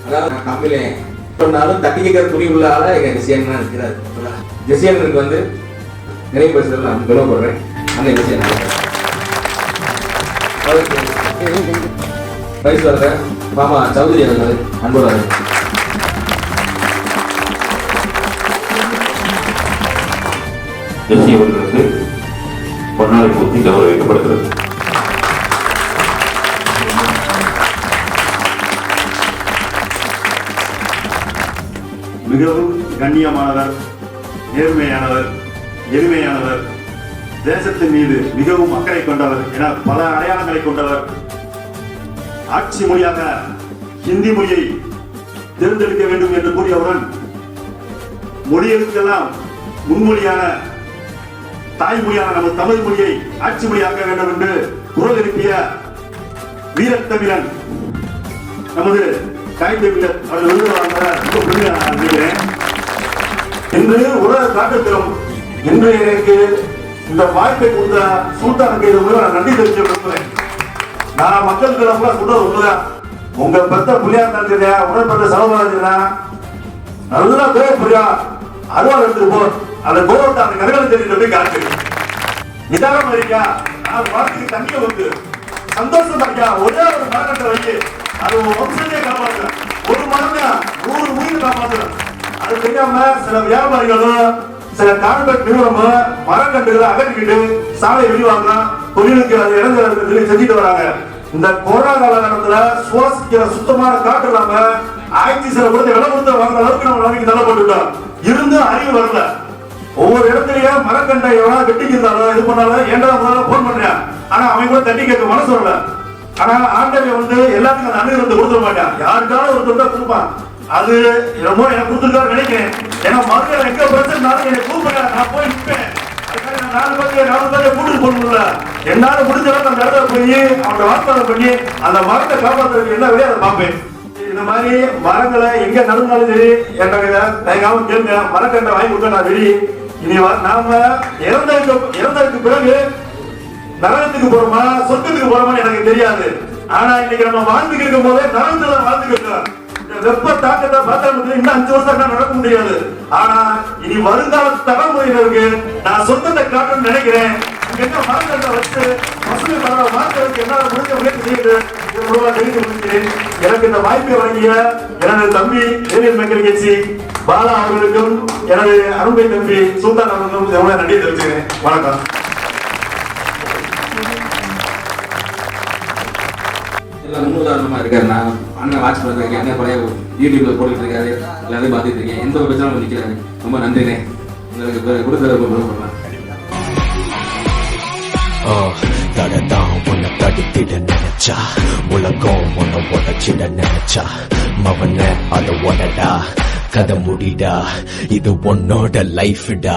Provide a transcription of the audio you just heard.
இருந்தாலும் கம்மியில சொன்னாலும் தட்டி கேட்கிற துணி உள்ள ஆளா எங்க ஜெசியன் இருக்கிறார். ஜெசியனுக்கு வந்து நினைவு பரிசுகள் நான் விளவப்படுறேன் அந்த விஷயம் பரிசு வர்ற மாமா சௌதரி அவர்கள் அன்போடு ஜெஸ்ஸி அவர்களுக்கு பொன்னாடை பூத்தி கௌரவிக்கப்படுகிறது. மிகவும் கண்ணியமானவர் நேர்மையானவர் எளிமையானவர். தேசத்தின் மீது மிகவும் அக்கறை கொண்டவர் என பல அடையாளங்களை கொண்டவர். ஆட்சி மொழியாக ஹிந்தி மொழியை தேர்ந்தெடுக்க வேண்டும் என்று கூறியவுடன் மொழிகளுக்கெல்லாம் முன்மொழியான தாய்மொழியான நமது தமிழ் மொழியை ஆட்சி மொழியாக்க வேண்டும் என்று குரல் எழுப்பிய வீரத்தமிழன் நமது காய்தேவியர் அது விருது வாங்க ரொம்ப பெருமையாக நினைக்கிறேன் இன்று உலக காட்டத்திலும் இன்று எனக்கு இந்த வாய்ப்பை கொடுத்த சுல்தானுக்கு இது நான் நன்றி தெரிவிக்க விரும்புகிறேன் நான் மக்களுக்கு கூட சொல்றது ஒண்ணுதான் உங்க பெத்த புள்ளியா இருந்தாலும் சரியா உடற்பட்ட சகோதரா நல்லா கோவ புரியா? அருவாள் எடுத்துட்டு போ அந்த கோவத்தை அந்த கதைகள் தெரிஞ்சு போய் காட்டு நிதானம் இருக்கா நான் வாரத்துக்கு தண்ணியை வந்து சந்தோஷமா ஒரே ஒரு மரக்கட்டை வச்சு அது உன் வம்சத்தையே காப்பாற்று அது தெரியாம சில வியாபாரிகளும் சில கார்பரேட் நிறுவனமும் மரக்கட்டுகளை அகற்றிக்கிட்டு சாலை விரிவாக்கலாம் தொழிலுக்கு அது இடைஞ்சல் சொல்லி செஞ்சுட்டு வராங்க. இந்த கொரோனா காலகட்டத்துல சுவாசிக்கிற சுத்தமான காற்று இல்லாம ஆக்சிஜனை கொடுத்து விலை கொடுத்து வாங்குற அளவுக்கு நம்ம நிலைமைக்கு தள்ளப்பட்டுட்டோம் இருந்தும் அறிவு வரல. ஒவ்வொரு இடத்துலயும் மரக்கண்டை எவ்வளவு வெட்டிக்கிருந்தாலும் இது பண்ணாலும் ஏண்டா முதல்ல போன் பண்றேன். ஆனா அவன் கூட தட்டி கேட்க மனசு வரல. ஆனா ஆண்டவன் வந்து எல்லாத்துக்கும் அந்த அனுகிரகத்தை கொடுத்துட மாட்டான். யாருக்காவது ஒரு தான் கொடுப்பான். அது என்னமோ எனக்கு கொடுத்துருக்காரு நினைக்கிறேன். ஏன்னா மறுநாள் எங்க பிரச்சனை என்னை கூப்பிடுற நான் போய் நிற்பேன். நாலு பேர் நாலு பேர் கூட்டிட்டு போகணும்ல. என்னால முடிஞ்ச அந்த இடத்துல போய் அவங்க வாக்குவாதம் பண்ணி அந்த மரத்தை காப்பாற்றுறதுக்கு என்ன வழியை அதை பார்ப்பேன். இந்த மாதிரி மரங்களை எங்க நடந்தாலும் சரி என்ன தயங்காம கேளுங்க. மரக்கண்டை வாங்கி கொடுக்க நான் வெளியே. இனி நாம இறந்ததுக்கு இறந்ததுக்கு பிறகு நரகத்துக்கு போறோமா சொத்துக்கு போறோமா எனக்கு தெரியாது. ஆனா இன்னைக்கு நம்ம வாழ்ந்துட்டு இருக்கும் போதே நரகத்துல வாழ்ந்துட்டு இருக்கோம் வெப்ப தாக்கத்தை பார்த்தா இன்னும் அஞ்சு வருஷம் நடக்க முடியாது. ஆனா இனி வருங்கால தலைமுறையினருக்கு நான் சொந்தத்தை காட்டணும்னு நினைக்கிறேன். என்ன மரங்களை வச்சு பசுமை மர மாற்றத்துக்கு என்ன முடிஞ்ச முயற்சி செய்து இது மூலமா தெரிவித்து எனக்கு இந்த வாய்ப்பை வழங்கிய எனது தம்பி ஏரியல் மக்கள் கட்சி பாலா அவர்களுக்கும் எனது அருமை தம்பி சுல்தான் அவர்களுக்கும் எவ்வளவு நன்றி தெரிவிச்சுக்கிறேன். வணக்கம். எல்லாம் முன்னுதாரணமா இருக்காரு. நான் அண்ணன் வாட்ச் பண்ணிட்டு இருக்கேன் அண்ணன் பழைய யூடியூப்ல போட்டுட்டு இருக்காரு. எல்லாத்தையும் பார்த்துட்டு இருக்கேன். எந்த ஒரு பிரச்சனை நிற்கிறாரு ரொம்ப நன்றிண்ணே. உங்களுக்கு கொடுத்தது ரொம்ப விரும்பப்படுறேன் தடதான் உன்னை தடுத்திட நினைச்சா. உலகம் உன்னை உடச்சிட நினைச்சா. மவன அத உடடா. கதை முடிடா. இது உன்னோட லைஃப்டா